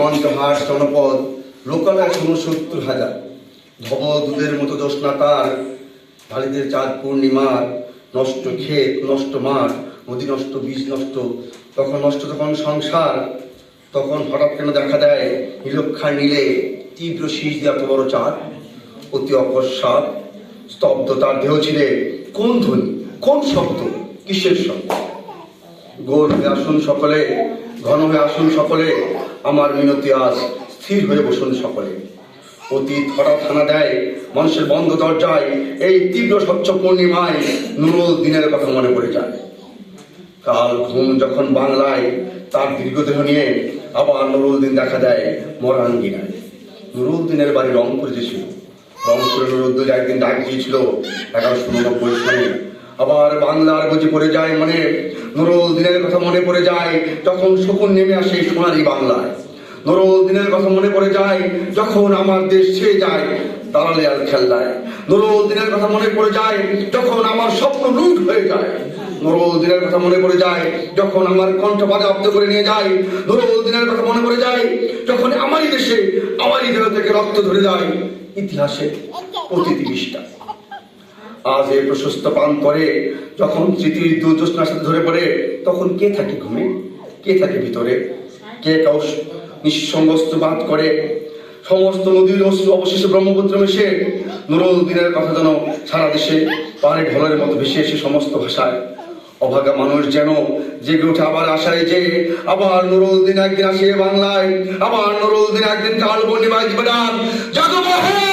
কণ্ঠহাস জনপদ লোকালয় ঊনসত্তর হাজার। ধব দুধের মতো জ্যোৎস্না তার ঢালিদের চাঁদ পূর্ণিমার, নষ্ট ক্ষেত, নষ্ট মাঠ, নদী নষ্ট বীজ নষ্ট, তখন নষ্ট তখন সংসার, তখন হঠাৎ কেন দেখা দেয় নীলক্ষার নীলে তীব্র শীষ দিয়ে এত বড় চাঁদ? অতি অকস্মাৎ স্তব্ধ তার দেহ ছিলে কোন ধ্বনি? কোন শব্দ? কিসের শব্দ? গোল আসুন সকলে ঘন হয়ে আসুন সকলে, আমার মিনতি আজ স্থির হয়ে বসুন সকলে। অতীত হঠাৎ থানা দেয়, মানুষের বন্ধ দরজায়, এই তীব্র স্বচ্ছ পূর্ণিমায় নুরুল দিনের কথা মনে পড়ে যায়। কাল ঘুম যখন বাংলায়, তার দীর্ঘদেহ নিয়ে আবার নুরুল দিন দেখা দেয় মরাঙ্গিনায়। নুরুল দিনের বাড়ি রংপুরে যে ছিল রংপুরে নুরুদ্দিন একদিন ডাক দিয়েছিল, এগারোশো উননব্বই সালে। আবার বাংলার বুঝে পড়ে যায় মনে নুরুল দিনের কথা মনে পড়ে যায়, যখন শকুন নেমে আসে সোনালী বাংলায়। নুরুল দিনের কথা মনে পড়ে যায়, যখন আমার দেশ ছেড়ে যায় দাঁড়ালে আর খেললায় নুরুল দিনের কথা মনে পড়ে যায়, যখন আমার স্বপ্ন লুট হয়ে যায়। নুরুল দিনের কথা মনে পড়ে যায়, যখন আমার কণ্ঠ বাজাপ্ত করে নিয়ে যায়। নুরুল দিনের কথা মনে পড়ে যায়, যখন আমারই দেশে, আমারই দেহ থেকে রক্ত ধরে যায়। ইতিহাসে প্রতিটি পৃষ্ঠা আজ এই প্রশস্ত পান করে, যখন স্মৃতির দুর্যোচনার সাথে ধরে পড়ে, তখন কে থাকে ঘুমে? কে থাকে ভিতরে? কে কাউ নিঃসঙ্গস্ত বাদ করে? সমস্ত নদীর অবশেষে ব্রহ্মপুত্র মিশে, নুরুল দিনের কথা যেন সারা দেশে পাহাড়ে ঢলের মতো ভেসে এসে সমস্ত ভাষায়। অভাগা মানুষ যেন জেগে উঠে আবার আশায় যে, আবার নুরুল দিন একদিন আসে বাংলায়, আবার নুরুল দিন একদিন কাল পূর্ণিমায় দিবে ডাক। জাগো বাহু!